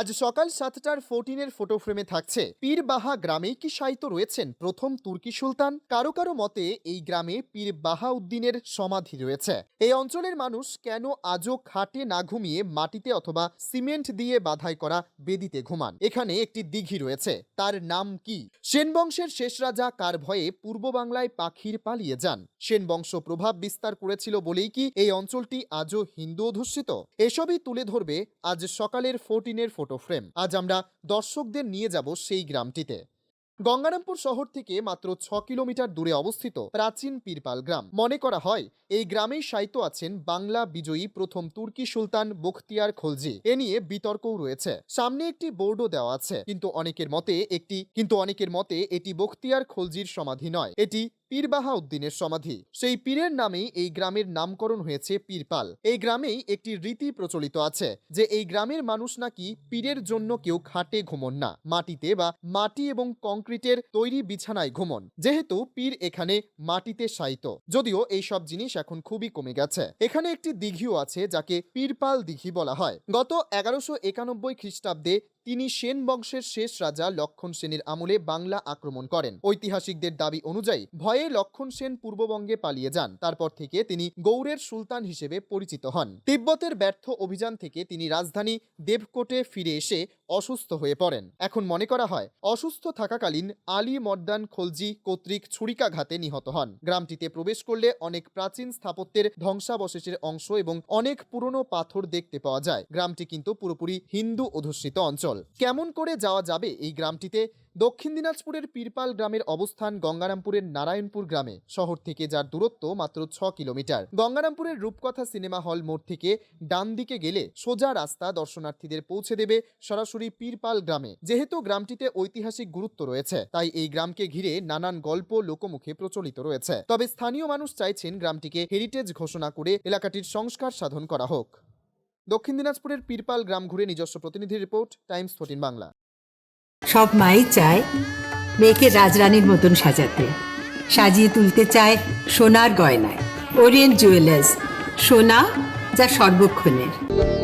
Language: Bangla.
আজ সকাল সাতটার ফোরটিনের ফটো ফ্রেমে থাকছে। পীরবাহা গ্রামে কি সাহিত্য রয়েছেন? প্রথম তুর্কি সুলতান? কারও কারও মতে এই গ্রামে পীর বাহাউদ্দিনের সমাধি রয়েছে। এই অঞ্চলের মানুষ কেন আজও খাটে না ঘুমিয়ে মাটিতে অথবা সিমেন্ট দিয়ে বাধাই করা বেদিতে ঘুমান? এখানে একটি দিঘি রয়েছে। তার নাম কি? সেন বংশের শেষ রাজা কার ভয়ে পূর্ব বাংলায় পাখির পালিয়ে যান? সেন বংশ প্রভাব বিস্তার করেছিল বলেই কি এই অঞ্চলটি আজও হিন্দু অধ্যুষিত এসবই তুলে ধরবে আজ সকালের ফোরটিনের ফটো ফ্রেম। আজ আমরা দর্শকদের নিয়ে যাব সেই গ্রামটিতে। গঙ্গারামপুর শহর থেকে মাত্র ছ কিলোমিটার দূরে অবস্থিত প্রাচীন পীরপাল গ্রাম। মনে করা হয়, এই গ্রামেই সাহিত্য আছেন বাংলা বিজয়ী প্রথম তুর্কি সুলতান বখতিয়ার খলজি। এ নিয়ে বিতর্কও রয়েছে। সামনে একটি বোর্ডও দেওয়া আছে। কিন্তু অনেকের মতে একটি কিন্তু অনেকের মতে এটি বখতিয়ার খলজির সমাধি নয়। এটি পীরবাহা উদ্দিনের সমাধি। সেই পীরের নামেই এই গ্রামের নামকরণ হয়েছে পীরপাল। এই গ্রামেই একটি রীতি প্রচলিত আছে যে এই গ্রামের মানুষ নাকি পীরের জন্য কেউ খাটে ঘুমন না, মাটিতে বা মাটি এবং কংক্রিটের তৈরি বিছানায় ঘুমন। যেহেতু পীর এখানে মাটিতে শায়িত, যদিও এই সব জিনিস এখন খুবই কমে গেছে। এখানে একটি দিঘিও আছে যাকে পীরপাল দিঘি বলা হয়। গত এগারোশো একানব্বই খ্রিস্টাব্দে তিনি সেন বংশের শেষ রাজা লক্ষণ সেনের আমলে বাংলা আক্রমণ করেন। ঐতিহাসিকদের দাবি অনুযায়ী ভয়ে লক্ষণ সেন পূর্ববঙ্গে পালিয়ে যান। তারপর থেকে তিনি গৌড়ের সুলতান হিসেবে পরিচিত হন। তিব্বতের ব্যর্থ অভিযান থেকে তিনি রাজধানী দেবকোটে ফিরে এসে অসুস্থ হয়ে পড়েন। এখন মনে করা হয়, অসুস্থ থাকাকালীন আলী মর্দান খলজি কর্তৃক ছুরিকাঘাতে নিহত হন। গ্রামটিতে প্রবেশ করলে অনেক প্রাচীন স্থাপত্যের ধ্বংসাবশেষের অংশ এবং অনেক পুরনো পাথর দেখতে পাওয়া যায়। গ্রামটি কিন্তু পুরোপুরি হিন্দু অধ্যুষিত অঞ্চল। কেমন করে যাওয়া যাবে এই গ্রামটিতে? দক্ষিণ দিনাজপুরের পীরপাল গ্রামের অবস্থান গঙ্গারামপুরের নারায়ণপুর গ্রামে, শহর থেকে যার দূরত্ব মাত্র ছ কিলোমিটার। গঙ্গারামপুরের রূপকথা সিনেমা হল মোড় থেকে ডান দিকে গেলে সোজা রাস্তা দর্শনার্থীদের পৌঁছে দেবে সরাসরি পীরপাল গ্রামে। যেহেতু গ্রামটিতে ঐতিহাসিক গুরুত্ব রয়েছে, তাই এই গ্রামকে ঘিরে নানান গল্প লোকমুখে প্রচলিত রয়েছে। তবে স্থানীয় মানুষ চাইছেন গ্রামটিকে হেরিটেজ ঘোষণা করে এলাকাটির সংস্কার সাধন করা হোক। দক্ষিণ দিনাজপুরের পীরপাল গ্রাম ঘুরে নিজস্ব প্রতিনিধি রিপোর্ট, টাইমস ফোর্টিন বাংলা। সব মাই চায় মেয়েকে রাজরানীর মতন সাজাতে। সাজিয়ে তুলতে চায় সোনার গয়নায়। ওরিয়েন্ট জুয়েলার্স, সোনা যা সর্বক্ষণের।